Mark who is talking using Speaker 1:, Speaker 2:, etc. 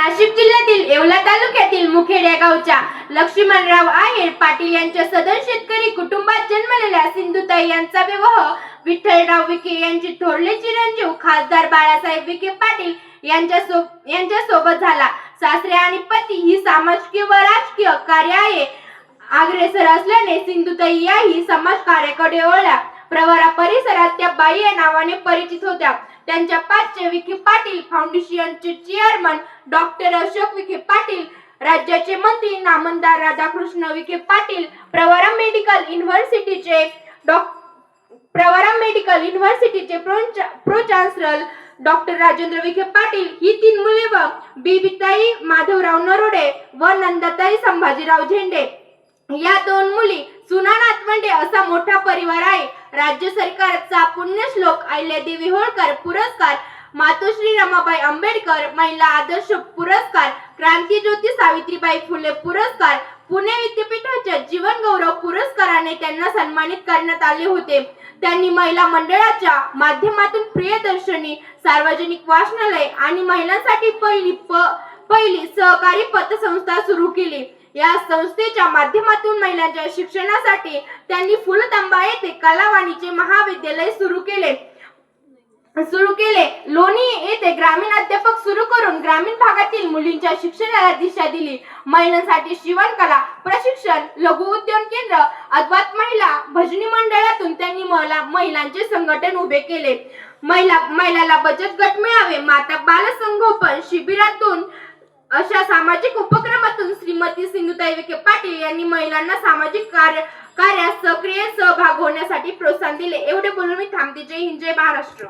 Speaker 1: नाशिक जिल्ह्यातील येवला तालुक्यातील मुखेड या गावच्या लक्ष्मणराव आहेर पाटील यांच्या सदर शेतकरी कुटुंबात जन्मलेल्या सिंधुताई यांचा विवाह विठ्ठलराव विखे यांचे थोरले चिरंजीव खासदार बाळासाहेब विखे पाटील यांच्या सो यांच्या सोबत झाला. सासरे आणि पती ही सामाजिक व राजकीय कार्य आहे अग्रेसर असल्याने सिंधुताई याही समाज कार्याकडे वळल्या. प्रवरा परिसरात त्या बाई या नावाने परिचित होत्या. त्यांच्या पाचचे विखे पाटील फाउंडेशनचे चेअरमन डॉक्टर अशोक विखे पाटील राज्याचे मंत्री नामदार राधाकृष्ण विखे पाटील प्रवरा मेडिकल युनिव्हर्सिटीचे डॉ Pravara medical युनिव्हर्सिटीचे pro chancellor doctor Rajendra Vikhe Patil ही तीन मुले व बीबीताई माधवराव नरोडे व नंदाताई संभाजीराव झेंडे. या दोन मुली सुना नातवंडे असा मोठा परिवार आहे. राज्य सरकारचा पुण्यश्लोक अहिल्यादेवी होळकर पुरस्कार मातोश्री रमाबाई आंबेडकर महिला आदर्श पुरस्कार क्रांतीज्योती सावित्रीबाई फुले पुरस्कार पुणे विद्यापीठाच्या जीवन गौरव पुरस्काराने त्यांना सन्मानित करण्यात आले होते. त्यांनी महिला मंडळाच्या माध्यमातून प्रियदर्शनी सार्वजनिक वाचनालय आणि महिलांसाठी पहिली प पहिली सहकारी पतसंस्था सुरू केली. या संस्थेच्या माध्यमातून महिलांच्या शिक्षणासाठी त्यांनी फुलतंबा येथे कलावाणीचे महाविद्यालय सुरू केले. सुरू केले. लोणी येथे ग्रामीण अध्यापक सुरू करून ग्रामीण भागातील मुलींच्या शिक्षणाला दिशा दिली. महिलांसाठी शिवणकला प्रशिक्षण लघु उद्योग केंद्र अद्वात महिला भजनी मंडळातून त्यांनी महिला महिलांचे संघटन उभे केले. महिला महिलाला बचत गट मिळावे माता बाल संगोपन शिबिरातून अशा सामाजिक उपक्रमातून श्रीमती सिंधुताई विखे पाटील यांनी महिलांना सामाजिक कार्य कार्यात सक्रिय सहभाग होण्यासाठी प्रोत्साहन दिले. एवढे बोलून मी थांबते. जय हिंद जय महाराष्ट्र.